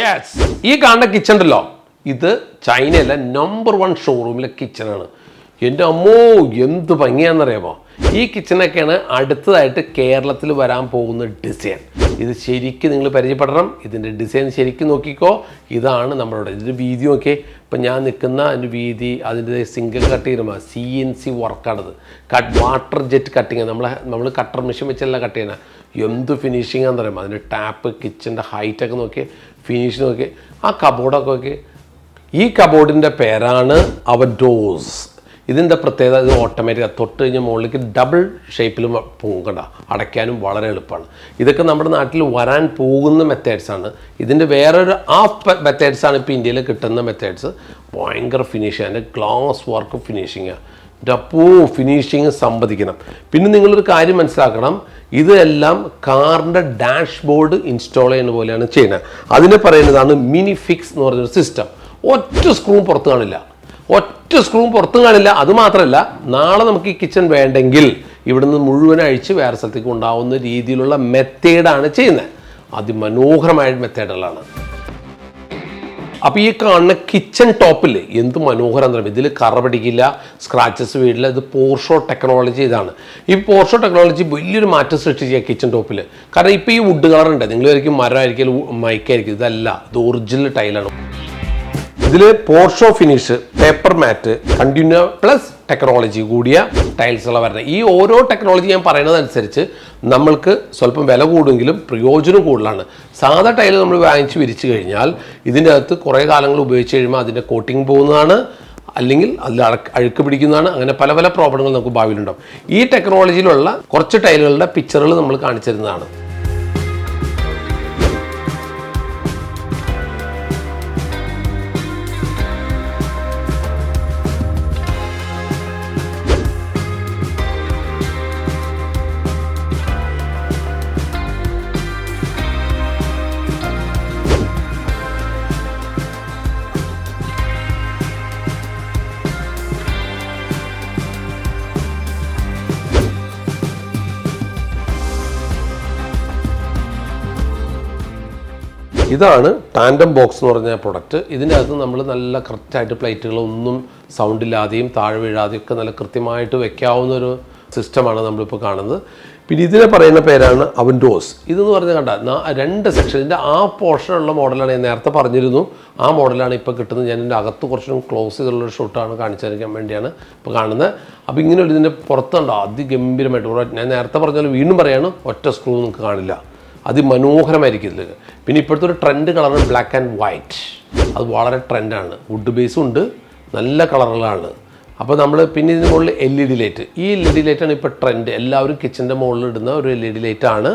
Yes ഈ കാണുന്ന kitchen ഉണ്ടല്ലോ. ഇത് ചൈനയിലെ നമ്പർ വൺ ഷോറൂമിലെ കിച്ചണാണ് എന്റെ അമ്മോ എന്ത് ഭംഗിയാണെന്നറിയാമോ? ഈ കിച്ചണൊക്കെയാണ് അടുത്തതായിട്ട് കേരളത്തിൽ വരാൻ പോകുന്ന ഡിസൈൻ ഇത് ശരിക്കും നിങ്ങൾ പരിചയപ്പെടണം. ഇതിന്റെ ഡിസൈൻ ശരിക്കും നോക്കിക്കോ. ഇതാണ് നമ്മളുടെ ഇതിന്റെ വീതി നോക്കിയേ. ഇപ്പം ഞാൻ നിൽക്കുന്ന അതിന്റെ വീതി അതിന്റെ സിംഗിൾ കട്ട് ചെയ്യുമ്പോൾ സി എൻ സി വർക്കാണത് കട്ട് വാട്ടർ ജെറ്റ് കട്ടിങ് നമ്മളെ നമ്മൾ കട്ടർ മെഷീൻ വെച്ചല്ല കട്ട് ചെയ്യണം എന്ത് ഫിനിഷിംഗ് ആണെന്ന് പറയുമ്പോൾ അതിന്റെ ടാപ്പ് കിച്ചന്റെ ഹൈറ്റൊക്കെ നോക്കി ഫിനിഷ് നോക്കി. ആ കബോർഡൊക്കെ നോക്കി. ഈ കബോർഡിന്റെ പേരാണ് അവർ ഡോസ് ഇതിന്റെ പ്രത്യേകത ഇത് ഓട്ടോമാറ്റിക് തൊട്ട് കഴിഞ്ഞാൽ മുകളിലേക്ക് ഡബിൾ ഷേപ്പിലും പൊങ്ങണ്ട അടയ്ക്കാനും വളരെ എളുപ്പമാണ്. ഇതൊക്കെ നമ്മുടെ നാട്ടിൽ വരാൻ പോകുന്ന മെത്തേഡ്സാണ് ഇതിന്റെ വേറൊരു ആ മെത്തേഡ്സാണ് ഇപ്പോൾ ഇന്ത്യയിൽ കിട്ടുന്ന മെത്തേഡ്സ് ഭയങ്കര ഫിനിഷ് അതിന്റെ ഗ്ലാസ് വർക്ക് ഫിനിഷിങ്ങാണ് ഡപ്പൂ ഫിനിഷിങ് സമ്മതിക്കണം പിന്നെ നിങ്ങളൊരു കാര്യം മനസ്സിലാക്കണം. ഇതെല്ലാം കാറിന്റെ ഡാഷ് ബോർഡ് ഇൻസ്റ്റാൾ ചെയ്യുന്ന പോലെയാണ് ചെയ്യുന്നത്. അതിനെ പറയുന്നതാണ് മിനി ഫിക്സ് എന്ന് പറഞ്ഞൊരു സിസ്റ്റം ഒറ്റ സ്ക്രൂവും പുറത്ത് കാണില്ല. ഒറ്റ സ്ക്രൂവും പുറത്ത് കാണില്ല. അത് മാത്രമല്ല നാളെ നമുക്ക് ഈ കിച്ചൺ വേണ്ടെങ്കിൽ ഇവിടുന്ന് മുഴുവൻ അഴിച്ച് വേറെ സ്ഥലത്തേക്ക് ഉണ്ടാവുന്ന രീതിയിലുള്ള മെത്തേഡാണ് ചെയ്യുന്നത്. അതിമനോഹരമായ മെത്തേഡുകളാണ് അപ്പോൾ ഈ കാണുന്ന കിച്ചൺ ടോപ്പിൽ എന്ത് മനോഹരം ഇതിൽ കറ പിടിക്കില്ല സ്ക്രാച്ചസ് വീടില്ല ഇത് പോർഷോ ടെക്നോളജി ഇതാണ്. ഈ പോർഷോ ടെക്നോളജി വലിയൊരു മാറ്റം സൃഷ്ടിച്ച കിച്ചൺ ടോപ്പിൽ കാരണം ഇപ്പോൾ ഈ വുഡ് ഉണ്ട്. നിങ്ങൾ ഒരിക്കലും മരമായിരിക്കും മൈക്കായിരിക്കും. ഇതല്ല ഇത് ഒറിജിനൽ ടൈലാണ് ഇതിൽ പോർഷോ finish paper matt continue plus technology കൂടിയ ടൈൽസുകളെ വരുന്നത് ഈ ഓരോ ടെക്നോളജി ഞാൻ പറയുന്നതനുസരിച്ച് നമ്മൾക്ക് സ്വല്പം വില കൂടുമെങ്കിലും പ്രയോജനം കൂടുതലാണ്. സാധാ ടൈൽ നമ്മൾ വാങ്ങിച്ച് വിരിച്ചു കഴിഞ്ഞാൽ ഇതിന്റെ അകത്ത് കുറേ കാലങ്ങൾ ഉപയോഗിച്ച് കഴിയുമ്പോൾ അതിന്റെ കോട്ടിങ് പോകുന്നതാണ് അല്ലെങ്കിൽ അതിൽ അഴക്ക് പിടിക്കുന്നതാണ് അങ്ങനെ പല പല പ്രോബ്ലങ്ങൾ നമുക്ക് ഭാവിയിലുണ്ടാവും. ഈ ടെക്നോളജിയിലുള്ള കുറച്ച് ടൈലുകളുടെ പിക്ചറുകൾ നമ്മൾ കാണിച്ചിരുന്നതാണ് ഇതാണ് ടാൻഡം ബോക്സ് എന്ന് പറഞ്ഞ പ്രൊഡക്റ്റ് ഇതിനകത്ത് നമ്മൾ നല്ല കറക്റ്റായിട്ട് പ്ലേറ്റുകളൊന്നും സൗണ്ട് ഇല്ലാതെയും താഴെ വീഴാതെയും ഒക്കെ നല്ല കൃത്യമായിട്ട് വെക്കാവുന്ന ഒരു സിസ്റ്റമാണ് നമ്മളിപ്പോൾ കാണുന്നത്. പിന്നെ ഇതിനെ പറയുന്ന പേരാണ് അവൻഡോസ്. ഇതെന്ന് പറഞ്ഞാൽ കണ്ട രണ്ട് സെക്ഷൻ ഇതിന്റെ ആ പോർഷനുള്ള മോഡലാണ് ഞാൻ നേരത്തെ പറഞ്ഞിരുന്നു. ആ മോഡലാണ് ഇപ്പോൾ കിട്ടുന്നത്. ഞാൻ എന്റെ അകത്ത് കുറച്ചും ക്ലോസ് ചെയ്തുള്ള ഷൂട്ടാണ് കാണിച്ചു തരാൻ വേണ്ടിയാണ് ഇപ്പോൾ കാണുന്നത്. അപ്പോൾ ഇങ്ങനെ ഒരു ഇതിന്റെ പുറത്തുണ്ടോ അതിഗംഭീരമായിട്ട്. ഞാൻ നേരത്തെ പറഞ്ഞാലും വീണ്ടും പറയാണ് ഒറ്റ സ്ക്രൂ നിങ്ങൾക്ക് കാണില്ല. അതിമനോഹരമായിരിക്കും ഇതിൽ പിന്നെ ഇപ്പോഴത്തെ ഒരു ട്രെൻഡ് കളറാണ് ബ്ലാക്ക് ആൻഡ് വൈറ്റ് അത് വളരെ ട്രെൻഡാണ് വുഡ് ബേസും ഉണ്ട്. നല്ല കളറുകളാണ് അപ്പോൾ നമ്മൾ പിന്നെ ഇതിന് മുകളിൽ എൽ ഇ ഡി ലൈറ്റ് ഈ എൽ ഇ ഡി ലൈറ്റാണ് ഇപ്പോൾ ട്രെൻഡ് എല്ലാവരും കിച്ചന്റെ മുകളിൽ ഇടുന്ന ഒരു എൽ ഇ ഡി ലൈറ്റാണ്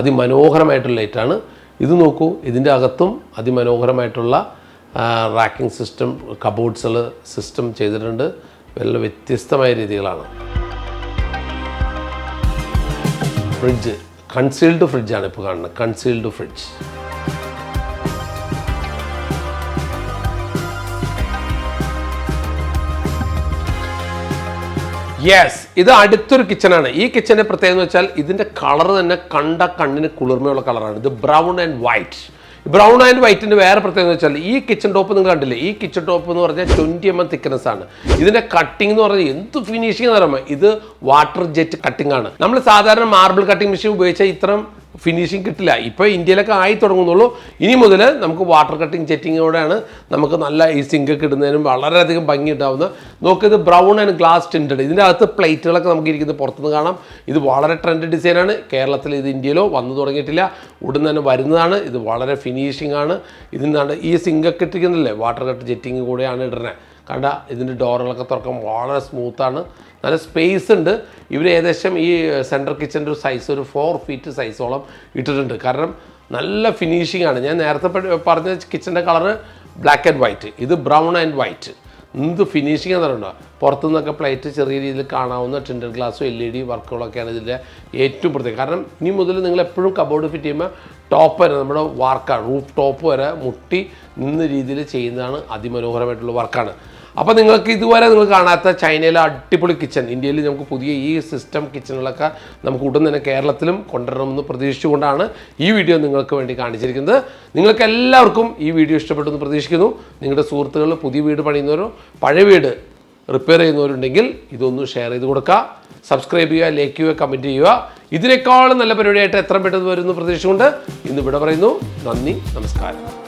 അതിമനോഹരമായിട്ടുള്ള ലൈറ്റാണ് ഇത് നോക്കൂ. ഇതിന്റെ അകത്തും അതിമനോഹരമായിട്ടുള്ള റാക്കിംഗ് സിസ്റ്റം കബോർഡ്സുകൾ സിസ്റ്റം ചെയ്തിട്ടുണ്ട്. വല്ല വ്യത്യസ്തമായ രീതികളാണ്. ഫ്രിഡ്ജ് കൺസീൽഡ് ഫ്രിഡ്ജാണ് ഇപ്പോൾ കാണുന്നത്. കൺസീൽഡ് ഫ്രിഡ്ജ് യെസ് ഇത് അടുത്തൊരു കിച്ചണാണ് ഈ കിച്ചന്റെ പ്രത്യേകത എന്ന് വെച്ചാൽ ഇതിന്റെ കളർ തന്നെ കണ്ട കണ്ണിന് കുളിർമയുള്ള കളറാണ് ഇത് brown and white brown and വൈറ്റിന്റെ വേറെ പ്രത്യേകത എന്ന് വെച്ചാൽ ഈ കിച്ചൺ ടോപ്പ് നിങ്ങൾ കണ്ടില്ലേ? ഈ കിച്ചൺ ടോപ്പ് എന്ന് പറഞ്ഞാൽ ട്വന്റി എം എം തിക്നെസ് ആണ്. ഇതിന്റെ കട്ടിംഗ് എന്ന് പറഞ്ഞാൽ എന്ത് ഫിനിഷിംഗ് എന്ന് പറയുമ്പോൾ ഇത് വാട്ടർ ജെറ്റ് കട്ടിംഗ് ആണ്. നമ്മൾ സാധാരണ മാർബിൾ കട്ടിംഗ് മെഷീൻ ഉപയോഗിച്ചാൽ ഇത്രയും ഫിനിഷിങ് കിട്ടില്ല. ഇപ്പോൾ ഇന്ത്യയിലൊക്കെ ആയി തുടങ്ങുന്നുള്ളൂ. ഇനി മുതൽ നമുക്ക് വാട്ടർ കട്ടിങ് ജെറ്റിങ്ങോടെയാണ് നമുക്ക് നല്ല ഈ സിങ്കൊക്കെ ഇടുന്നതിനും വളരെയധികം ഭംഗി ഉണ്ടാവുന്നത്. നോക്കിയത് ബ്രൗൺ ആൻഡ് ഗ്ലാസ് ടിന്റഡ് ഇതിന്റെ അകത്ത് പ്ലേറ്റുകളൊക്കെ നമുക്ക് ഇരിക്കുന്നത് പുറത്തുനിന്ന് കാണാം. ഇത് വളരെ ട്രെൻഡ് ഡിസൈനാണ് കേരളത്തിൽ ഇത് ഇന്ത്യയിലോ വന്നു തുടങ്ങിയിട്ടില്ല. ഉടൻ തന്നെ വരുന്നതാണ്. ഇത് വളരെ ഫിനിഷിംഗ് ആണ്. ഇതിനാണ് ഈ സിങ്കൊക്കെ ഇട്ടിരിക്കുന്നില്ലേ വാട്ടർ കട്ട് ജെറ്റിങ് കൂടെയാണ് ഇടുന്നത്. കണ്ട ഇതിന്റെ ഡോറുകളൊക്കെ തുറക്കാൻ വളരെ സ്മൂത്താണ് നല്ല സ്പേസ് ഉണ്ട്. ഇവർ ഏകദേശം ഈ സെൻട്രൽ കിച്ചന്റെ ഒരു സൈസ് ഒരു ഫോർ ഫീറ്റ് സൈസോളം ഇട്ടിട്ടുണ്ട്. കാരണം നല്ല ഫിനിഷിംഗ് ആണ്. ഞാൻ നേരത്തെ പറഞ്ഞ കിച്ചന്റെ കളറ് ബ്ലാക്ക് ആൻഡ് വൈറ്റ് ഇത് ബ്രൗൺ ആൻഡ് വൈറ്റ് എന്ത് ഫിനിഷിംഗ് എന്ന് പുറത്തു നിന്നൊക്കെ പ്ലേറ്റ് ചെറിയ രീതിയിൽ കാണാവുന്ന ടിൻഡർ ഗ്ലാസ്സും എൽ ഇ ഡി വർക്കുകളൊക്കെയാണ് ഇതിന്റെ ഏറ്റവും പ്രത്യേകം. കാരണം ഇനി മുതൽ നിങ്ങൾ എപ്പോഴും കബോർഡ് ഫിറ്റ് ചെയ്യുമ്പോൾ ടോപ്പ് വരെ നമ്മുടെ വാർക്കാണ് റൂഫ് ടോപ്പ് വരെ മുട്ടി നിന്ന രീതിയിൽ ചെയ്യുന്നതാണ് അതിമനോഹരമായിട്ടുള്ള വർക്കാണ് അപ്പോൾ നിങ്ങൾക്ക് ഇതുവരെ നിങ്ങൾ കാണാത്ത ചൈനയിലെ അടിപൊളി കിച്ചൺ ഇന്ത്യയിൽ നമുക്ക് പുതിയ ഈ സിസ്റ്റം കിച്ചണുകളൊക്കെ നമുക്ക് ഉടൻ തന്നെ കേരളത്തിലും കൊണ്ടുവരണമെന്ന് പ്രതീക്ഷിച്ചുകൊണ്ടാണ് ഈ വീഡിയോ നിങ്ങൾക്ക് വേണ്ടി കാണിച്ചിരിക്കുന്നത്. നിങ്ങൾക്ക് എല്ലാവർക്കും ഈ വീഡിയോ ഇഷ്ടപ്പെട്ടു എന്ന് പ്രതീക്ഷിക്കുന്നു. നിങ്ങളുടെ സുഹൃത്തുക്കൾ പുതിയ വീട് പണിയുന്നവരോ പഴയ വീട് റിപ്പയർ ചെയ്യുന്നവരുണ്ടെങ്കിൽ ഇതൊന്ന് ഷെയർ ചെയ്ത് കൊടുക്കുക. സബ്സ്ക്രൈബ് ചെയ്യുക ലൈക്ക് ചെയ്യുക കമന്റ് ചെയ്യുക. ഇതിനേക്കാളും നല്ല പരിപാടിയായിട്ട് എത്ര പെട്ടെന്ന് വരുമെന്ന് പ്രതീക്ഷിച്ചുകൊണ്ട് ഇന്ന് ഇവിടെ പറയുന്നു. നന്ദി നമസ്കാരം.